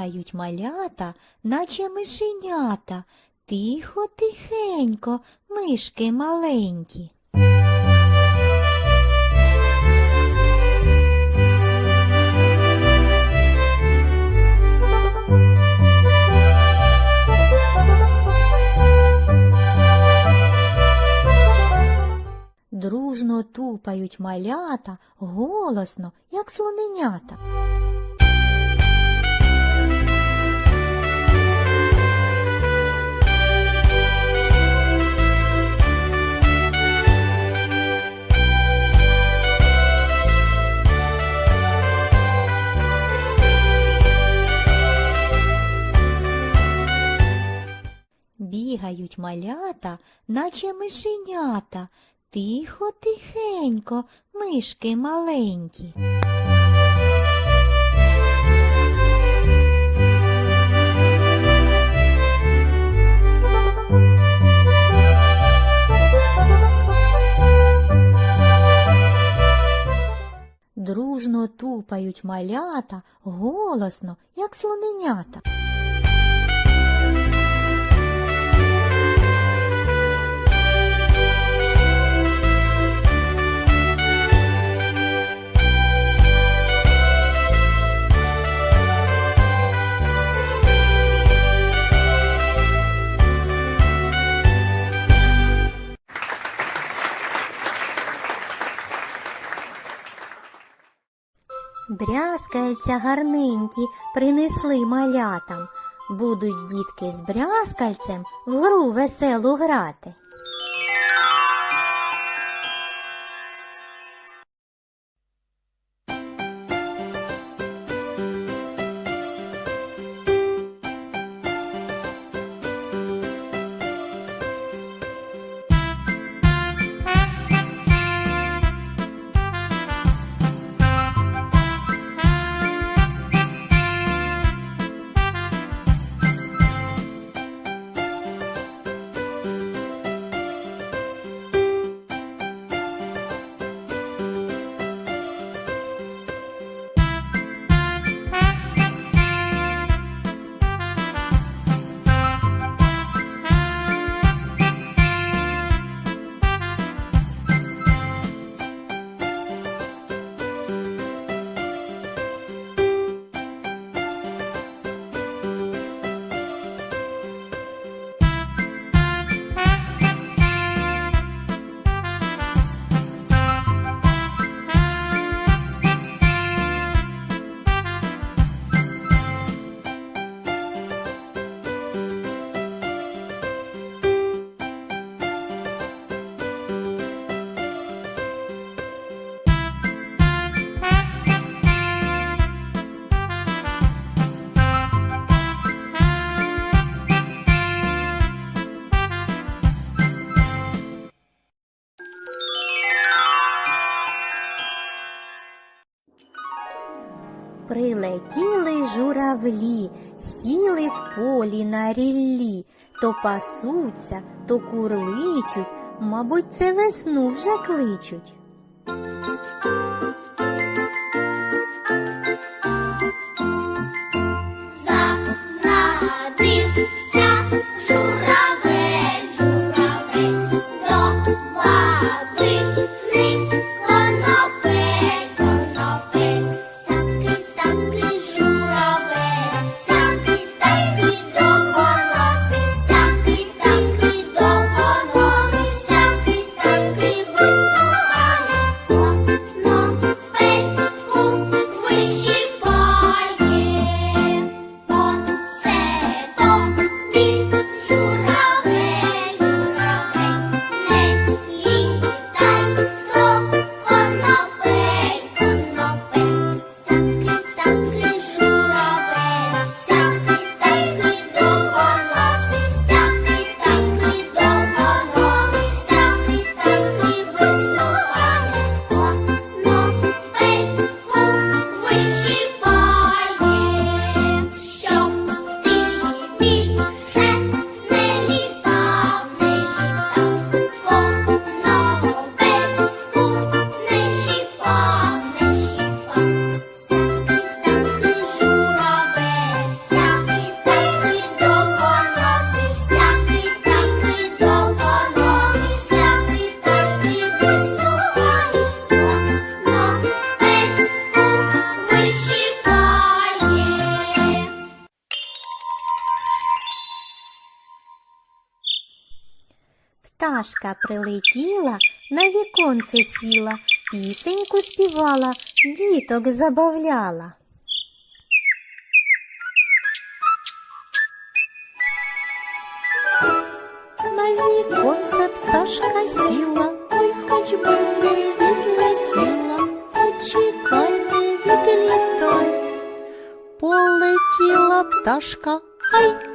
Бігають малята, наче мишенята. Тихо, тихенько, мишки маленькі. Дружно тупають малята, голосно, як слоненята. Бігають малята, наче мишенята. Тихо, тихенько, мишки маленькі. Дружно тупають малята, голосно, як слоненята. Брязкальця гарненькі принесли малятам. Будуть дітки з брязкальцем в гру веселу грати. Прилетіли журавлі, сіли в полі на ріллі, то пасуться, то курличуть, мабуть, це весну вже кличуть. Пташка прилетіла, на віконце сіла, пісеньку співала, діток забавляла. На віконце пташка сіла, ой, хоч би не відлетіла, почекай, не відлітай. Полетіла пташка, ай,